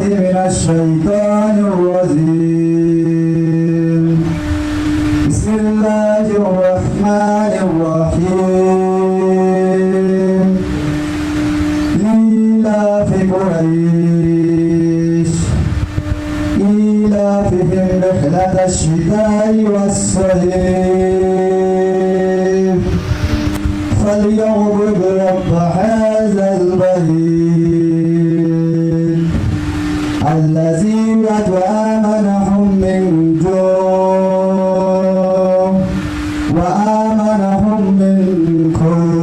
من الشيطان الرجيم وآمنهم من خوف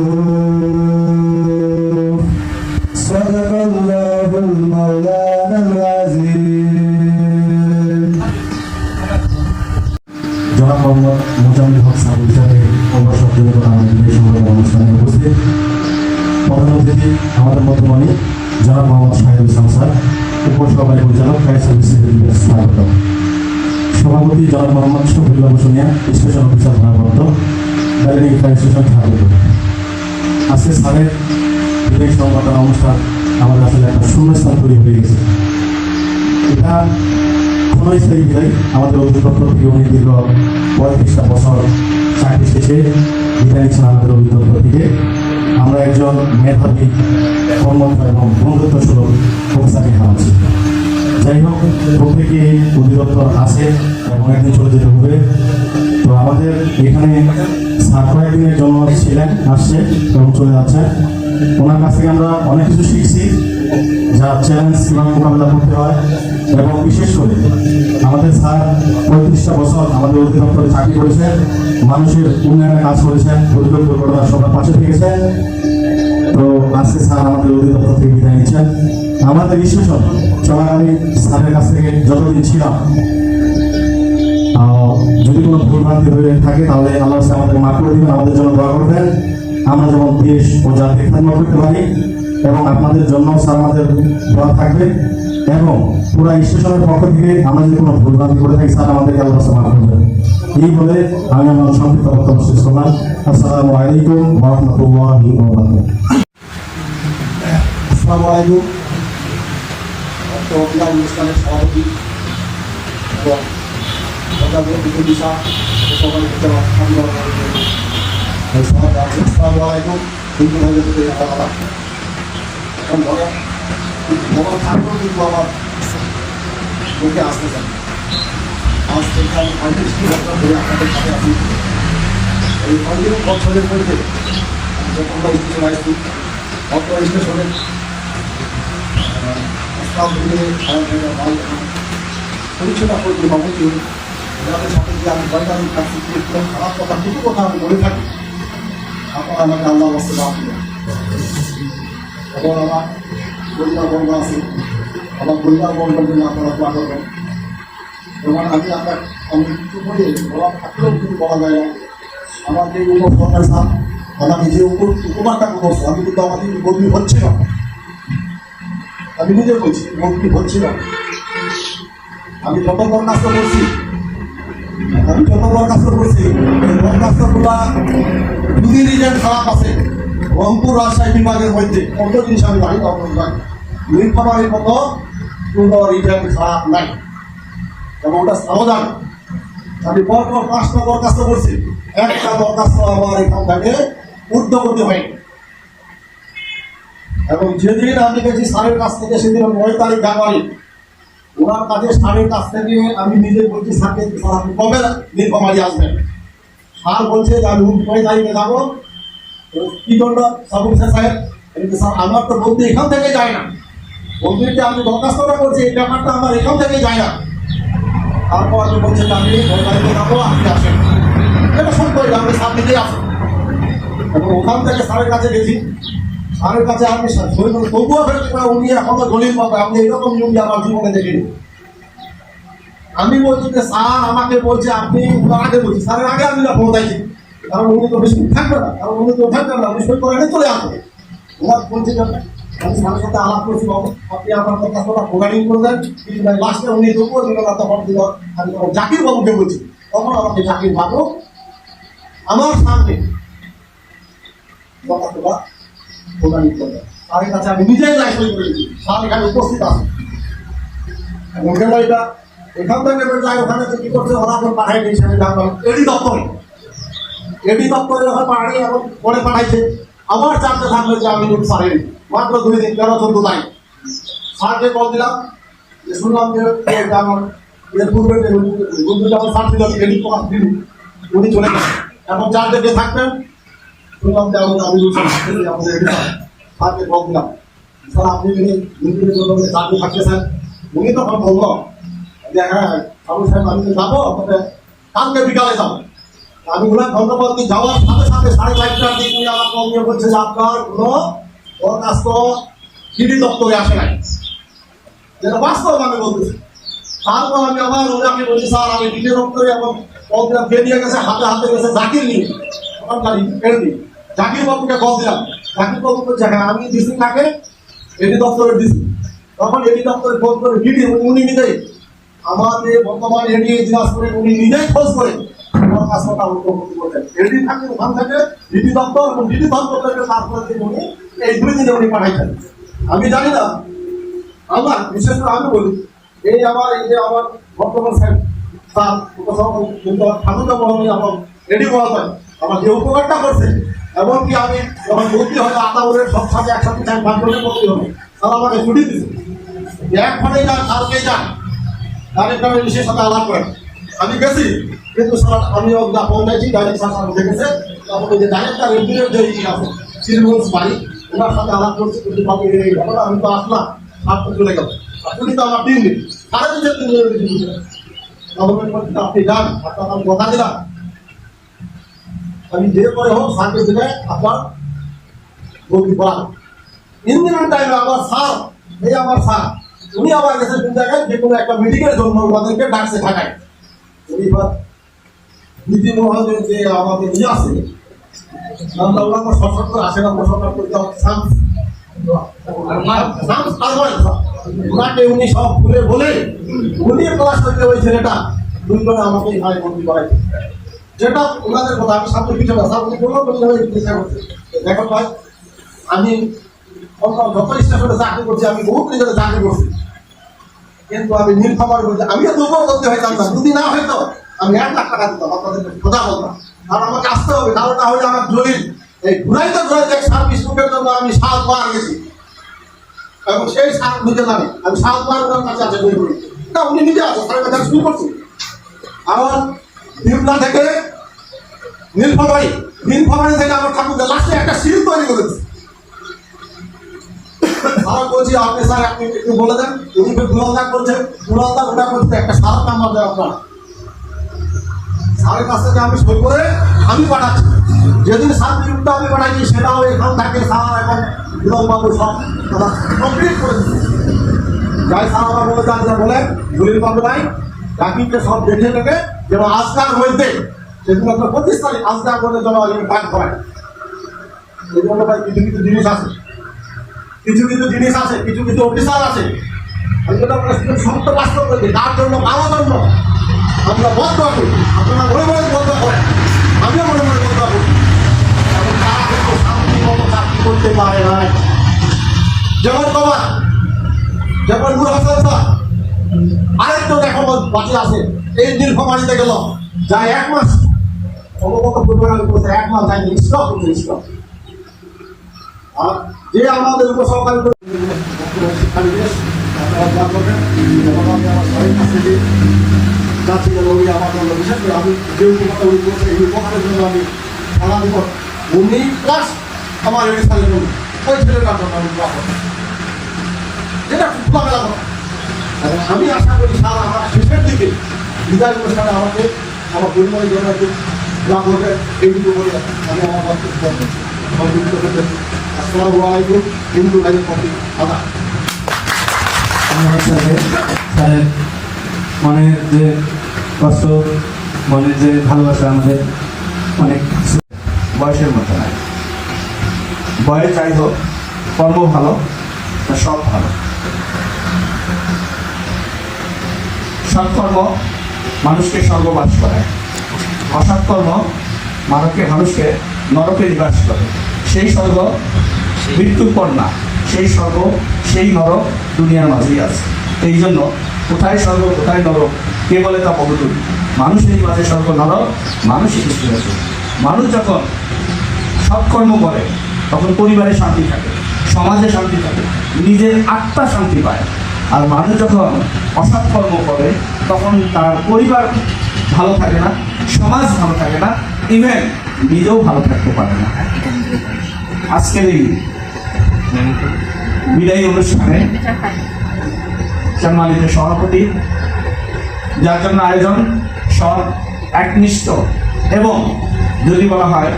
ক্ষণস্থায়ী আমাদের থেকে দীর্ঘ পঁয়ত্রিশটা বছর চাকরি শেষে বিদায় আমাদের থেকে আমরা একজন মেধাবী কর্মঠ এবং বন্ধুত্ব সুলভ অফিসারকে যাই হোক, প্রত্যেকে অধিদপ্তর আছে এবং একদিন চলে যেতে হবে। তো আমাদের এখানে স্যার কয়েকদিনের জন্য ছিলেন, আসছে এবং চলে যাচ্ছেন। ওনার কাছ থেকে আমরা অনেক কিছু শিখছি, যা চ্যালেঞ্জ কীভাবে মোকাবেলা করতে হয় এবং বিশেষ করে আমাদের স্যার পঁয়ত্রিশটা বছর আমাদের অধিদপ্তরে চাকরি করেছেন, মানুষের উন্নয়নে কাজ করেছেন অধিদপ্তর দুর্ঘটনা সবার পাশে থেকেছেন। তো আজকে স্যার আমাদের অধিদপ্তর থেকে বিদায় নিচ্ছেন। আমাদের বিশ্লেষণ চলাকালীন স্যারের কাছ থেকে যতদিন ছিলাম যদি কোনো ভুলভ্রান্তি হয়ে থাকে, তাহলে আল্লাহ আমাদের মাফ করে দিবেন, আমাদের জন্য দোয়া করবেন। আমরা যেমন দেশ ও জাতির খেদমত করতে পারি এবং আপনাদের জন্য স্যার আমাদের দোয়া থাকবে এবং পুরো স্টেশনের পক্ষ থেকে আমরা যদি কোনো ভুলভ্রান্তি করে থাকি, স্যার, আমাদেরকে আল্লাহ মাফ করবেন এই বলে আমি আমার সংক্ষিপ্ত বক্তব্য শেষ করলাম। আসসালামু আলাইকুম রাহমাতুল্লাহি আসসালামু সভাপতি এবং সবাই আসসালামু বড় থাকলেও কিন্তু আমার মুখে আসতে চাই আজ আমি পঁয়ত্রিশটি বছর ধরে আপনাদের সাথে আছি এই পঁয়ত্রিশ বছরের মধ্যে যখন আমরা আসছি অত স্টেশনে পরিচয়টা করতে বাবুকে যাদের সাথে আমি যে খারাপ কথা কিছু কথা আমি বলে থাকি। আপনারা আমাকে আল্লাহ বসতে পারবেন এবং আমার পরিবার বর্গ আছে। আমার পরিবার বর্গের জন্য আপনারা দোয়া করবেন। এবং আমি আপনার আমি কিছু বলে, বলা থাকলেও কিছু বলা যায় না। আমার যে উপসরকার সাপ আমাকে যে উপ উপকারটা করছে আমি কিন্তু আমাদের গভীর হচ্ছে না। আমি নিজে বলছি গভীর হচ্ছে না? আমি যত বরখাস্ত করছি আমি যত বরখাস্ত করছি এই বরখাস্তগুলা দুই রিজেন্ট খারাপ আছে। রংপুর রাজশাহী বিভাগের মধ্যে কত জিনিস আমি জানি তখন জানি নীলফামারির মতো কোনো রিজেন্ট খারাপ নাই। ওটা সাবধান আমি পর পর পাঁচটা বরখাস্ত করছি। একটা বরখাস্ত আমার এখান থেকে উদ্যোগতি হয়নি। এবং যেদিন আমি গেছি স্যারের কাছ থেকে সেদিন নয় তারিখ জানুয়ারি ওনার কাছে স্যারের কাছ থেকে আমি নিজে বলছি আপনি কবে নীলফামারি আসবেন। স্যার বলছে যে, আমি নয় তারিখে যাব? কি জন্য সাবু সাহেব স্যার আমার তো বন্ধু এখান থেকে যায় না। বন্ধুকে আমি দরখাস্তটা করছি এই ব্যাপারটা আমার এখান থেকে যায় না। তারপর আমি বলছি আমি তারিখে যাব? আপনি আসেন। এটা শুনতে আপনি স্যার, নিজেই আসেন এবং ওখান থেকে স্যারের কাছে গেছি। স্যারের কাছে করে তবুও উনি এখনও দলিল পাবে আমি এরকম নিয়ম আমার জীবনে দেখিনি। আমি বলছি যে, স্যার, আমাকে বলছে, আপনি আগে বলছি স্যারের আগে আমি না পৌঁছাইছি কারণ উনি তো বেশি থাকবে না, কারণ উনি তো থাকবে না, উনি সই করে চলে আসবে। ওনার বলছে আমি স্যারের সাথে আলাপ করছি আপনি আমার কথা শোনা প্রোগ্রামিং করে দেন। কিন্তু লাস্টে উনি তবুও দিল না তখন দিল, আমি তখন জাকির বাবুকে বলছি, তখন আমাকে জাকির বাবু আমার সামনে কথাটা প্রদান করবে। তার কাছে আমি নিজেই যাই সই করে দিচ্ছি স্যার এখানে উপস্থিত আছে। এমন কেন এটা এখান থেকে যায় ওখানে কি করছে, ওরা এখন পাঠাই দিয়েছে, আমি জানলাম এডি দপ্তরে। এডি দপ্তরে ওখানে পাঠাই এখন পরে পাঠাইছে। আমার চারটে থাকবে যে আমি নোট পারেনি। মাত্র দুই দিন, তেরো চোদ্দ তারিখ। স্যারকে কল দিলাম, যে শুনলাম যে আমার এর পূর্বে যে বন্ধু যখন স্যার দিল এডি দিন উনি চলে গেছেন এখন চার ডেটে থাকবেন শুনলাম যে আমি স্যার আমি যাব, তবে কালকে বিকালে যাব। আমি বললাম ধন্যবাদ কি যাওয়ার সাথে সাথে সাড়ে চারটার দিক আমার কল নিয়ে আপনার কোনো দরখাস্ত ডিডি দপ্তরে আসে নাই। যেটা আমি বলতেছি। আমি আবার বলছি স্যার, আমি ডিডি দপ্তরে এবং কে দিয়ে গেছে, হাতে হাতে গেছে, জাকির নিয়ে। আমার গাড়ি ফের দিই জাকির বাবুকে কল দিলাম। জাকির বাবু বলছে হ্যাঁ আমি দিছি তাকে এডি দপ্তরে দিছি তখন এডি দপ্তরে ফোন করে ডিডি উনি নিজেই আমাদের বর্তমান এডি দিনাজপুরে উনি নিজেই খোঁজ করে কাজটা উদ্যোগী করতেন এডি থাকে, ওখান থেকে ডিডি দপ্তর এবং ডিডি দপ্তর থেকে তারপরে উনি এই দুই দিনে উনি পাঠাইছেন। আমি জানি না আমার বিশেষ করে আমি বলি, এই আমার, এই যে আমার বর্তমান সাহেব তার ঠাকুরটা মহামি আমার করা হয় আমার যে উপকারটা করছে। এমনকি আমি যখন ভর্তি হয় আতাউরের সব সাথে একসাথে চাই ভাগ করে ভর্তি হবে। তারা আমাকে ছুটি দিচ্ছে এক ঘরে যান কালকে যান। ডাইরেক্ট আমি বিশেষ সাথে আলাপ করেন। আমি গেছি, কিন্তু স্যার, আমি যা পৌঁছাইছি ডাইরেক্ট স্যার সাথে দেখেছে। তারপরে যে ডাইরেক্টর এমপির যে আছে শ্রীগঞ্জ বাড়ি, ওনার সাথে আলাপ করছি, কিন্তু বাকি এই ব্যাপারে আমি তো আসলাম তো চলে গেল তুমি তো আমার তিন দিন সাড়ে তিন দিন গভর্নমেন্ট আপনি যান আপনার কথা দিলাম। আমি যে করে হোক, স্যারকে দিলে আপনার পারেন ইঞ্জিনিয়ারিং টাইমে আমার স্যার, এই আমার স্যার, উনি আবার গেছে কোন জায়গায়? যে কোনো একটা মিটিংয়ের জন্য ওনাদেরকে ডাকছে ঢাকায়। উনি এবার নীতি মহোদয় যে আমাদের ইয়ে আছে নামটা ওনার সশস্ত্র আসে না সশস্ত্র করতে সান্স পারবেন ওনাকে উনি সব খুলে বলে, উনি ক্লাস করতে ওই ছেলেটা দুইজনে আমাকে ভাই বন্দি করাইছে। যেটা ওনাদের কথা, আমি সামনে পিছনে না সামনে কোনো চেষ্টা করছে। দেখো ভাই, আমি যত স্টেশনে চাকরি করছি, আমি বহুত নিজের চাকরি করছি। কিন্তু আমি খাবার বলছি আমি দুপুর করতে হইতাম না যদি না হয়তো আমি এক লাখ টাকা দিতাম আপনাদের কথা বলতাম আর আমাকে আসতে হবে, কারণ না হলে আমার জলিল, এই ঘুরাইতে ঘুরাইতে সার্ভিস বুকের জন্য আমি সাতবার গেছি। এবং সেই সাত নিজে জানি আমি সাতবার ওনার কাছে আছে না, উনি নিজে আছে স্যারের কাছে শুরু করছি আমার বিমলা থেকে নীলফামারি নীলফামারি থেকে আমার ঠাকুরকে লাস্টে একটা সিল তৈরি করেছে বলছি, আপনি স্যার, আপনি একটু বলে দেন করছে ওটা করছে একটা সার নাম্বার দেয় আপনার। স্যারের কাছ থেকে আমি সই করে আমি পাঠাচ্ছি। যেদিন সার বিরুদ্ধে আমি পাঠাচ্ছি, সেটাও এখান থেকে স্যার এবং দুলালবাবু সব কমপ্লিট করে দিচ্ছে। যাই স্যার আমার বলে দলিল বাবু নাই ডাকিকে সব দেখে দেখে যেন আজকার হইতে সেদিন আপনার পঁচিশ তারিখ আজকার করে যেন কাজ করায় এই জন্য ভাই কিছু কিছু জিনিস আছে। কিছু কিছু জিনিস আছে, কিছু কিছু অফিসার আছে। আমি যেটা শুধু সত্য বাস্তব করি তার জন্য, কারও আমরা বদ্ধ আপনারা মনে মনে বদ্ধ করেন। আমিও মনে মনে বদ্ধ করি এবং তারা কিন্তু শান্তি মতো চাকরি করতে পারে না। যেমন কমা যেমন নূর হাসান আরেকজন এখন বাঁচে আছে। এই নীলফামারিতে গেল। যা এক মাস সম্ভবত এক মাস যায়নি স্টক করছে স্টক যে আমাদের উপসহকারী প্লাস আমার এই সালের ওই যেটা আমি আশা করি স্যার, আমার শেষের দিকে বিদায় অনুষ্ঠানে আমাকে, আমার পরিবারের জন্য একটু লাভ হবে এইটুকু বলে আমি আমার বক্তব্য করতে আসসালামু আলাইকুম, হিন্দু প্রতি আদা। স্যারের যে কষ্ট, মনের যে ভালোবাসা আমাদের অনেক বয়সের মতো নাই। বয়স যাই হোক, কর্ম ভালো সব ভালো। সৎকর্ম মানুষকে স্বর্গবাস করায় অসৎকর্ম মানুষকে মানুষকে নরকে নিবাস করে। সেই স্বর্গ মৃত্যুর পর না, সেই স্বর্গ, সেই নরক দুনিয়ার মাঝেই আছে। এই জন্য কোথায় স্বর্গ, কোথায় নরক, কে বলে তা বহুদূর মানুষের মাঝে স্বর্গ, নরক, মানুষই কিছু আছে মানুষ যখন সৎকর্ম করে, তখন পরিবারে শান্তি থাকে, সমাজে শান্তি থাকে, নিজের আত্মা শান্তি পায়। আর মানুষ যখন অসৎকর্ম করে, তখন তার পরিবার ভালো থাকে না, সমাজ ভালো থাকে না ইভেন নিজেও ভালো থাকতে পারে না। আজকের এই বিদায়ী অনুষ্ঠানে সম্মানিত সভাপতি, যার জন্য আয়োজন সব একনিষ্ঠ এবং যদি বলা হয়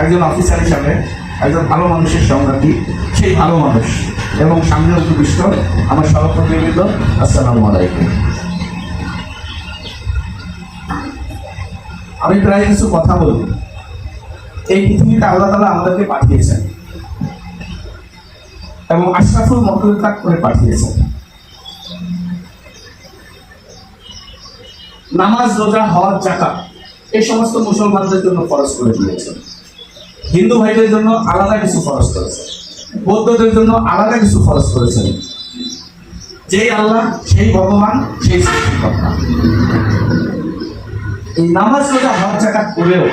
একজন অফিসার হিসাবে একজন ভালো মানুষের সংগ্রামী সেই ভালো মানুষ। এবং সামনে উপবিষ্ট আমার সভাপতিবৃন্দ, আসসালামু আলাইকুম। আমি প্রায় কিছু কথা বলব। এই পৃথিবীতে আল্লাহ তালা আমাদেরকে পাঠিয়েছেন এবং আশরাফুল মকলুকাত করে পাঠিয়েছেন। নামাজ, রোজা, হজ জাকাত এই সমস্ত মুসলমানদের জন্য খরচ করে দিয়েছেন। হিন্দু ভাইদের জন্য আলাদা কিছু খরচ করেছেন। বৌদ্ধদের জন্য আলাদা কিছু খরচ করেছেন। যেই আল্লাহ, সেই ভগবান, সেই সৃষ্টিকর্তা এই নামাজ রোজা হজ জাকাত করেও,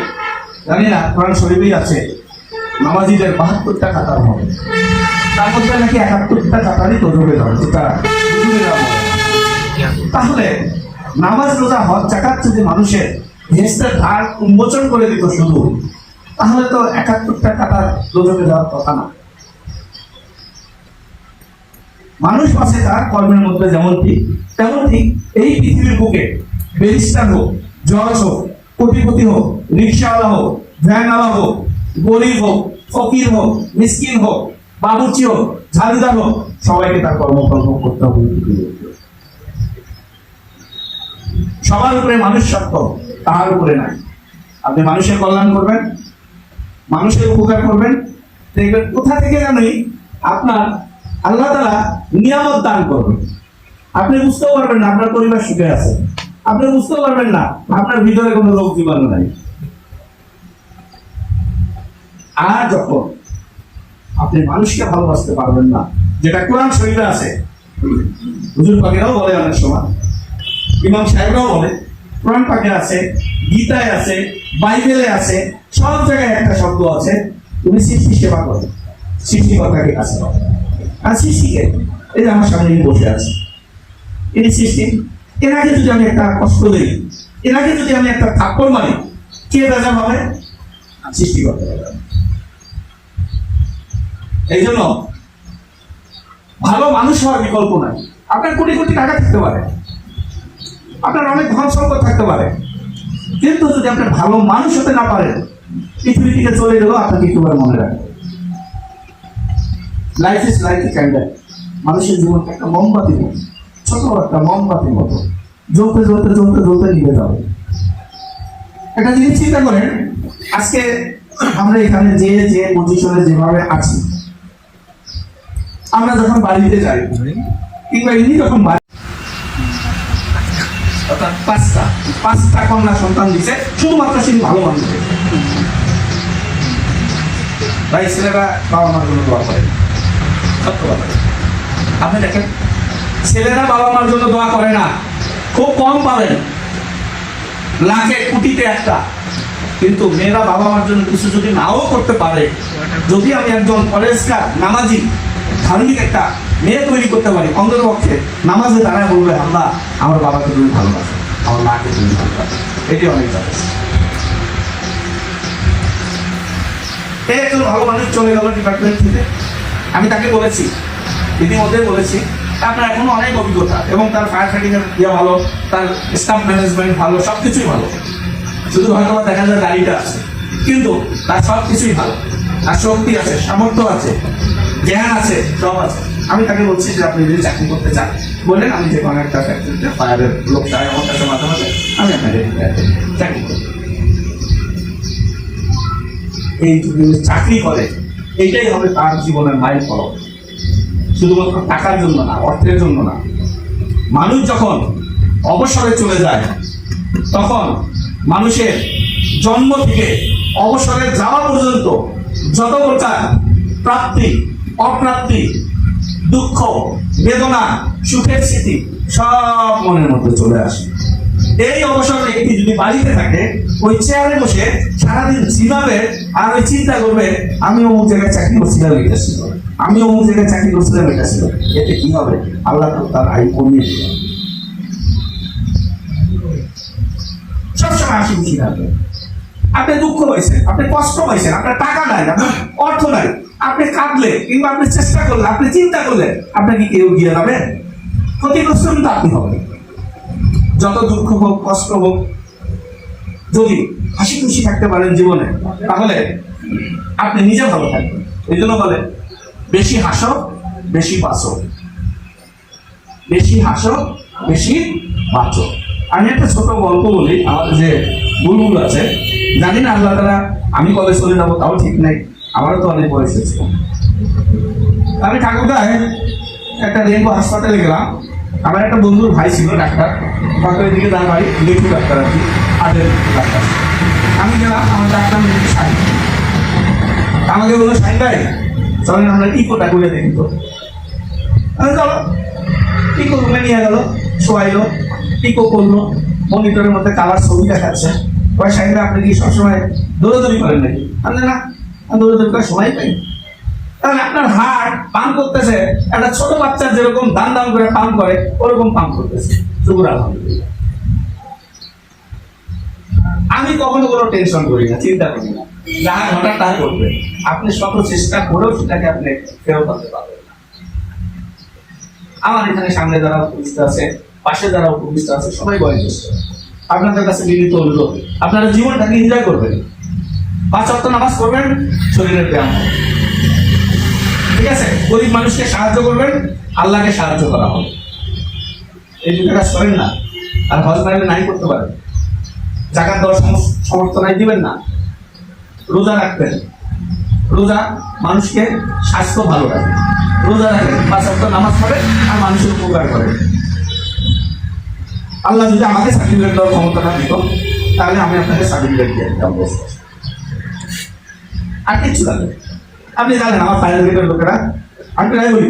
জানি না, কোরআন শরীফেই আছে, নামাজিদের বাহাত্তরটা কাতার হবে। তার মধ্যে নাকি একাত্তরটা কাতারই যেটা তাহলে, নামাজ রোজা, হজ, জাকাত যদি মানুষের ভেস্তের ধার উন্মোচন করে দিত শুধু, তাহলে তো একাত্তরটা কাতার দোজকে যাওয়ার কথা না। মানুষ পাশে তার কর্মের মধ্যে যেমন ঠিক, তেমন ঠিক এই পৃথিবীর বুকে ব্যারিস্টার হোক, জজ হোক, কোটিপতি হোক রিক্সাওয়ালা হোক, ভ্যানওয়ালা হোক, গরিব হোক, ফকির হোক, মিসকিন হোক বাবুচি হোক, ঝাড়ুদার হোক, সবাইকে তার কর্মকর্ম করতে হবে। সবার উপরে মানুষ সত্য, তাহার উপরে নাই আপনি মানুষের কল্যাণ করবেন, মানুষের উপকার করবেন, দেখবেন কোথা থেকে জানি আপনার আল্লাহ তারা নিয়ামত দান করবেন আপনি বুঝতেও পারবেন না আপনার পরিবার সুখে আছে। আপনি বুঝতেও পারবেন না আপনার ভিতরে কোনো রোগ জীবাণু নাই। আর যখন আপনি মানুষকে ভালোবাসতে পারবেন না, যেটা কোরআন শরীরে আছে, হুজুর পাখিরাও বলে অনেক সময়, ইমাম সাহেবরাও বলে, কোরআন পাখি আছে, গীতায় আছে, বাইবেলে আছে, সব জায়গায় একটা শব্দ আছে তুমি সৃষ্টি সেবা করো সৃষ্টিকর্তাকে কাছে আর সৃষ্টিকে এই যে আমার সামনে বসে আছে। সৃষ্টি এনাকে যদি আমি একটা কষ্ট দিই এনাকে যদি আমি একটা থাপ্পড় মারি, কে রাজা হবে? সৃষ্টিকর্তা রাজা হবে। এই জন্য ভালো মানুষ হওয়ার বিকল্প নাই। আপনার কোটি কোটি টাকা থাকতে পারে। আপনার অনেক ধন সম্পদ থাকতে পারে। কিন্তু যদি আপনার ভালো মানুষ হতে না পারেন পৃথিবী থেকে চলে গেলেও আপনাকে একটুবার মনে রাখবেন লাইফ ইজ লাইফ ক্যান্ডেল মানুষের একটা মোমবাতি মতো ছোট একটা মোমবাতির মতো। জ্বলতে জ্বলতে জ্বলতে জ্বলতে যাবে। একটা জিনিস চিন্তা করেন, আজকে আমরা এখানে যে যে পজিশনে যেভাবে আছি, আমরা যখন বাড়িতে যাই, কিংবা ইনি যখন বাড়ি অর্থাৎ পাঁচটা পাঁচটা কন্যা সন্তান দিছে, শুধুমাত্র সেই ভালো মানুষ ভাই, ছেলেরা বাবা মার জন্য দোয়া করে। আপনি দেখেন, ছেলেরা বাবা মার জন্য দোয়া করে না। খুব কম পাবেন লাখে, কোটিতে একটা। কিন্তু মেয়েরা বাবা মার জন্য কিছু যদি নাও করতে পারে, যদি আমি একজন পরেশকার নামাজি, ধার্মিক একটা মেয়ে তৈরি করতে পারি অন্তত পক্ষে, নামাজে দাঁড়ায় বলবে, আল্লাহ, আমার বাবাকে তুমি ভালোবাসো, আমার মাকে তুমি ভালোবাসো। এটি অনেক যথেষ্ট একজন ভালো মানুষ চলে গেল ডিপার্টমেন্ট থেকে? আমি তাকে বলেছি ইতিমধ্যে বলেছি, আপনার এখনও অনেক অভিজ্ঞতা এবং তার ফায়ার ফাইটিং এর ইয়ে ভালো, তার স্টাফ ম্যানেজমেন্ট ভালো সব কিছুই ভালো। শুধু হয়তো দেখা যায় গাড়িটা আছে, কিন্তু তার সব কিছুই ভালো। তার শক্তি আছে, সামর্থ্য আছে, জ্ঞান আছে, সব আছে। আমি তাকে বলছি যে আপনি যদি চাকরি করতে চান, বললেন আমি যে কোনো একটা ফ্যাক্টরিতে ফায়ারের লোক চাই আমার কাছে মাঝে মাঝে, আমি আপনাকে চাকরি করব। এই চাকরি করে এইটাই হবে তার জীবনের মাইল ফলক। শুধুমাত্র টাকার জন্য না, অর্থের জন্য না। মানুষ যখন অবসরে চলে যায়, তখন মানুষের জন্ম থেকে অবসরে যাওয়া পর্যন্ত যত প্রকার প্রাপ্তি, অপ্রাপ্তি, দুঃখ, বেদনা, সুখের স্মৃতি সব মনের মধ্যে চলে আসে। এই অবসর ব্যক্তি যদি বাড়িতে থাকে, ওই চেয়ারে বসে সারাদিন ঝিমাবে আর ওই চিন্তা করবে, আমি অমুক জায়গায় চাকরি করছিলাম এটা ছিল। আমি অমুক জায়গায় চাকরি করছিলাম এটা ছিল। এতে কি হবে? আল্লাহ তার আয় কমিয়ে দিবেন সবসময় হাসি খুশি থাকবেন আপনি দুঃখ হয়েছেন আপনি কষ্ট হয়েছেন আপনার টাকা নাই, আপনার অর্থ নাই। আপনি কাঁদলে কিংবা আপনি চেষ্টা করলে আপনি চিন্তা করলে আপনাকে কেউ গিয়ে যাবে? ক্ষতিগ্রস্ত কিন্তু আপনি হবেন। যত দুঃখ হোক, কষ্ট হোক, যদি হাসি খুশি থাকতে পারেন জীবনে, তাহলে আপনি নিজে ভালো থাকবেন। এই জন্য বলে, বেশি হাসো, বেশি বাঁচো। বেশি হাসো, বেশি বাঁচো। আমি একটা ছোট গল্প বলি, আমার যে বুলবুল আছে, জানি না আল্লাহ তারা আমি কবে চলে যাব, তাও ঠিক নাই, আমারও তো অনেক বয়স হয়েছে। আমি ঠাকুরগায় একটা রেনবো হাসপাতালে গেলাম আমার একটা বন্ধুর ভাই ছিল ডাক্তার। ডাক্তারের দিকে তার বাড়ি লেখু ডাক্তার কি, আদের ডাক্তার। আমি গেলাম, আমার ডাক্তার নাম সাই আমাকে বলল সাই ভাই, চলেন আমরা টিকোটা করে দেখি তো। আমি চলো। টিকো রুমে নিয়ে গেল, শোয়াইলো টিকো করল, মনিটরের মধ্যে কালার ছবি দেখাচ্ছে। সাইডে আপনি কি সবসময় দৌড়াদৌড়ি করেন নাকি? আমি না দৌড়াদৌড়ি করার সময় পাই তাহলে আপনার হার্ট পাম্প করতেছে, একটা ছোট বাচ্চা যেরকম দান দান করে পাম্প করে, ওরকম পাম্প করতেছে। আমি কখনো কোনো টেনশন করি না, চিন্তা করি না। যাহা ঘটার তাহা করবে। আপনি শত চেষ্টা করেও সেটাকে আপনি ফেরত আনতে পারবেন আমার এখানে সামনে যারা উপস্থিত আছে, পাশে যারা উপস্থিত আছে, সবাই বয়োজ্যেষ্ঠ। আপনাদের কাছে বিনীত অনুরোধ, আপনারা জীবনটাকে এনজয় করবেন। পাঁচ অক্ট নামাজ করবেন শরীরের ব্যায়াম হবে। ঠিক আছে, গরিব মানুষকে সাহায্য করবেন, আল্লাহকে সাহায্য করা হবে। এই দুটো কাজ করেন না, আর হজ মাইলে নাই করতে পারেন। জাকাত দেওয়ার সমর্থ নাই, দিবেন না। রোজা রাখবেন। রোজা মানুষকে স্বাস্থ্য ভালো রাখে। রোজা রাখেন পাঁচ অক্ট নামাজ পড়ে আর মানুষের উপকার করে। আল্লাহ যদি আমাকে সার্টিফিকেট দেওয়ার ক্ষমতাটা দিত, তাহলে আমি আপনাকে সার্টিফিকেট দিয়ে দিতাম। আর কিচ্ছু লাগবে না। আপনি জানেন, আমার ফাইনাল গেটের লোকেরা, আমি প্রায় বলি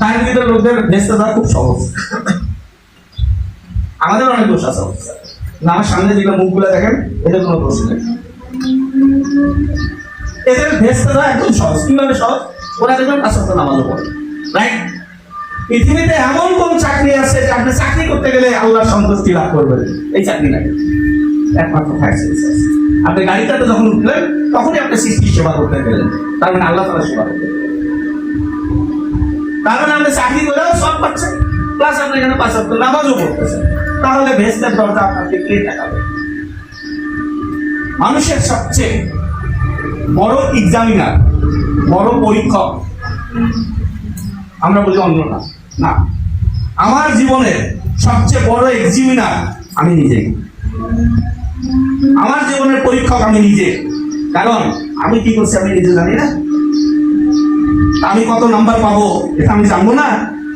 ফাইনাল গেটের লোকদের ভেস্তে দেওয়া খুব সহজ। আমাদের অনেক দোষ আছে না, আমার সামনে যেগুলো মুখগুলো দেখেন, এদের কোনো দোষ নেই। এদের ভেস্তে দেওয়া একদম সহজ। কীভাবে সহজ? ওরা দেখবেন পাঁচ সপ্তাহ নামাজও পড়ে। রাইট পৃথিবীতে এমন কোন চাকরি আছে যে আপনি চাকরি করতে গেলে আল্লাহর সন্তুষ্টি লাভ করবেন। এই চাকরি নাই। একমাত্র ফায়ার সার্ভিস আপনি গাড়িটাতে যখন উঠলেন, তখনই আপনি সৃষ্টির সেবা করতে গেলেন তার মানে আল্লাহ তালা সেবা করতে তার মানে আপনি চাকরি করেও সব পাচ্ছেন। প্লাস আপনি এখানে পাঁচ সপ্তাহ নামাজও পড়তেছেন। তাহলে ভেস্তের দরজা আপনাকে কে টাকাবে মানুষের সবচেয়ে বড় এক্সামিনার বড় পরীক্ষক, আমরা বলি অন্য না। না। আমার জীবনের সবচেয়ে বড় এক্সামিনার আমি নিজেই। আমার জীবনের পরীক্ষক আমি নিজে। কারণ আমি কি করছি আমি নিজে জানি না। আমি কত নাম্বার পাবো এটা আমি জানব না।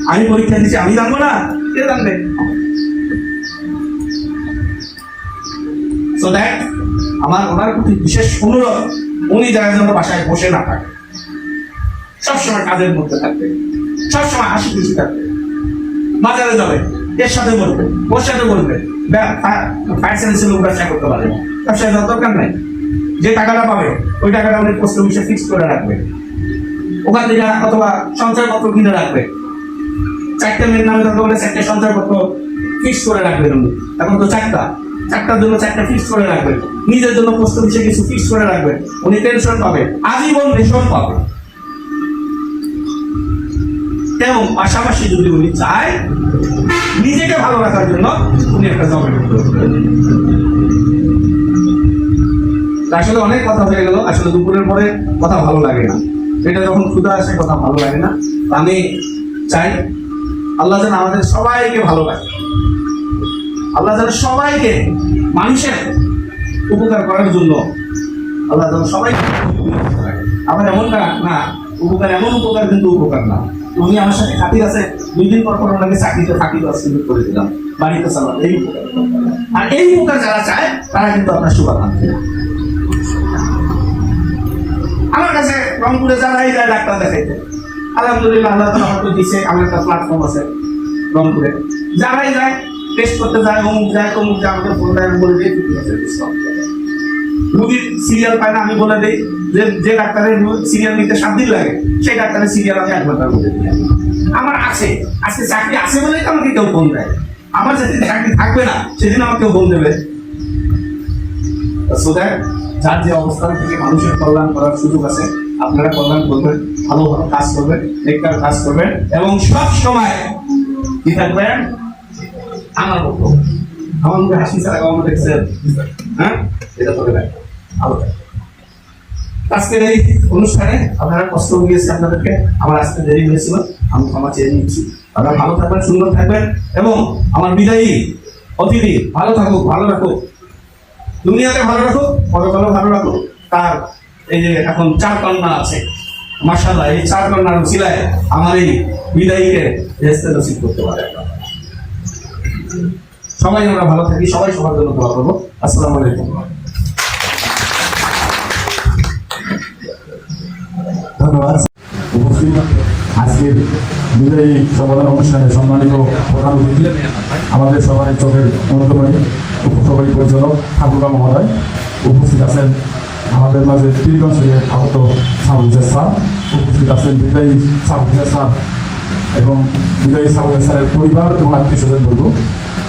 আমি পরীক্ষা দিচ্ছি আমি জানব না। কে জানবে? সো দ্যাট আমার ওনার প্রতি বিশেষ অনুরোধ, উনি যারা যেন বাসায় বসে না থাকে। সবসময় কাজের মধ্যে থাকবে সবসময় হাসি খুশি থাকবে বাজারে যাবে। এর সাথে বলবে, ওর সাথে বলবে। ফায়ার সার্ভিসের লোক ব্যবসা করতে পারে। ব্যবসায় যাওয়ার দরকার নাই। যে টাকাটা পাবে, ওই টাকাটা উনি পোস্ট অফিসে ফিক্স করে রাখবে। ওখান থেকে অথবা সঞ্চয়পত্র কিনে রাখবে। চারটে মেয়ের নামে দরকার হলে চারটে সঞ্চয়পত্র ফিক্স করে রাখবেন উনি এখন তো চারটা। চারটার জন্য চারটা ফিক্স করে রাখবেন নিজের জন্য পোস্ট অফিসে কিছু ফিক্স করে রাখবেন উনি টেনশন পাবে। আজীবন রেশন পাবে। এবং পাশাপাশি যদি উনি চায় নিজেকে ভালো রাখার জন্য উনি একটা জবের আসলে অনেক কথা হয়ে গেল, আসলে দুপুরের পরে কথা ভালো লাগে না। এটা যখন ক্ষুদা আসে, কথা ভালো লাগে না। আমি চাই, আল্লাহ যেন আমাদের সবাইকে ভালো লাগে আল্লাহ যেন সবাইকে মানুষের উপকার করার জন্য আল্লাহ যেন সবাইকে আমার এমন না না উপকার, এমন উপকার কিন্তু উপকার না। উনি আমার সাথে খাতির আছে দুই দিন পর পর ওনাকে চাকরিতে ফাঁকি দেওয়া শুরু করে দিলাম। বাড়িতে চালাম এই আর এই উপকার যারা চায়, তারা কিন্তু আপনার শুভাকাঙ্ক্ষী আমার কাছে রংপুরে যারাই যায়, ডাক্তার দেখাইতে। আলহামদুলিল্লাহ, আল্লাহ তালা হয়তো দিছে, আমার একটা প্ল্যাটফর্ম আছে রংপুরে। যারাই যায় টেস্ট করতে যায়, অমুক যায়, তমুক যায়, আমাকে ফোন দেয় বলে দিই, ঠিক আছে দেয়। রুগীর সিরিয়াল পায় না, আমি বলে দিই যে যে ডাক্তারের সিরিয়াল নিতে সাত দিন লাগে, সেই ডাক্তারের সিরিয়াল আমি এক ঘণ্টার আমার আছে, আজকে চাকরি আছে বলেই তো আমাকে কেউ ফোন দেয়। আমার যেদিন চাকরি থাকবে না, সেদিন আমাকে কেউ ফোন দেবে। সো দ্যাট যার যে অবস্থান থেকে মানুষের কল্যাণ করার সুযোগ আছে। আপনারা কল্যাণ করবেন, ভালো ভালো কাজ করবেন নেককার কাজ করবেন, এবং সব সময় কি থাকবেন? আমার মতো। আমার মুখে হাসি ছাড়া আমার হ্যাঁ? এটা তো দেবেন ভালো আজকের এই অনুষ্ঠানে আপনারা কষ্ট দিয়েছে আপনাদেরকে। আমার আজকে দেরি হয়েছিল, আমি ক্ষমা চেয়ে নিচ্ছি। আপনারা ভালো থাকবেন, সুন্দর থাকবেন, এবং আমার বিদায়ী অতিথি, ভালো থাকুক, ভালো রাখুক। দুনিয়াতে ভালো রাখুক, পরকালও ভালো রাখুক। তার এই যে এখন চার কন্যা আছে মার্শাল্লাহ এই চার কন্যার উচিলায় আমার এই বিদায়ীকে রেস্তে নসিব করতে পারে। সবাই আমরা ভালো থাকি, সবাই সবার জন্য দোয়া করব। আসসালামু আলাইকুম। ধন্যবাদ। উপস্থিত আজকের বিদায়ী সমাধান অনুষ্ঠানে সম্মানিত প্রধান অতিথি, আমাদের সবাই চোখের অন্যতমী উপসভাপতি পরিচালক ঠাকুরবা মহোদয় উপস্থিত আছেন আমাদের মাঝে পীরগঞ্জ থেকে আহত সাবুজের স্যার। উপস্থিত আছেন বিদায়ী সাবুজের স্যার এবং বিদায়ী সাবুজের স্যারের পরিবার এবং আত্মীয় স্বজন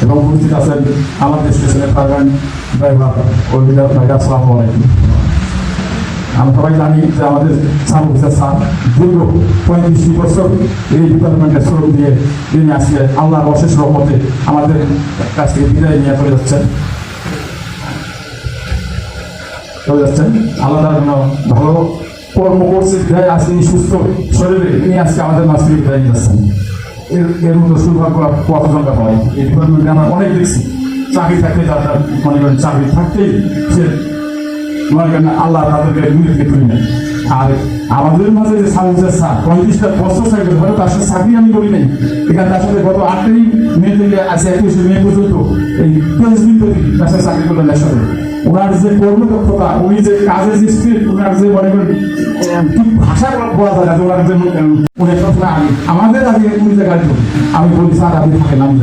এবং উপস্থিত আছেন আমাদের স্টেশনের পারগান ড্রাইভার ও লিডার ভাইরা আসসালামু আমরা সবাই জানি যে আমাদের স্যার হুসেন স্যার দীর্ঘ পঁয়ত্রিশ বছর এই ডিপার্টমেন্টের শ্রম দিয়ে তিনি আজকে আল্লাহর অশেষ রহমতে আমাদের কাছ থেকে বিদায় নিয়ে চলে যাচ্ছেন। চলে যাচ্ছেন। আল্লাহ ভালো কর্ম করছে, বিদায় আজকে তিনি সুস্থ শরীরে, তিনি আজকে আমাদের মাছ থেকে বিদায় নিয়ে যাচ্ছেন। এর এর মতো সৌভাগ্য আর কতজন হয় এই ডিপার্টমেন্টে আমরা অনেক দেখছি। চাকরি থাকতে যারা মনে করেন চাকরি থাকতেই সে মনে করেন আল্লাহ তাদেরকে দূরে থেকে তুলে আর আমাদের মাঝে যে সামুজের স্যার, পঁয়ত্রিশটা বছর থাকবে হয়তো তার সাথে চাকরি আমি করি নাই। এখানে তার সাথে গত মে থেকে আজ একুশে মে পর্যন্ত এই তেইশ দিন তার সাথে চাকরি করলেন ওনার যে কর্মদক্ষতা উনি যে কাজের যে স্পিড ওনার যে মনে করেন ভাষা বলা যায় ওনার যে উনি সবসময় আগে। আমাদের আগে উনি যে গাড়ি আমি বলি, স্যার, আপনি থাকেন, আমি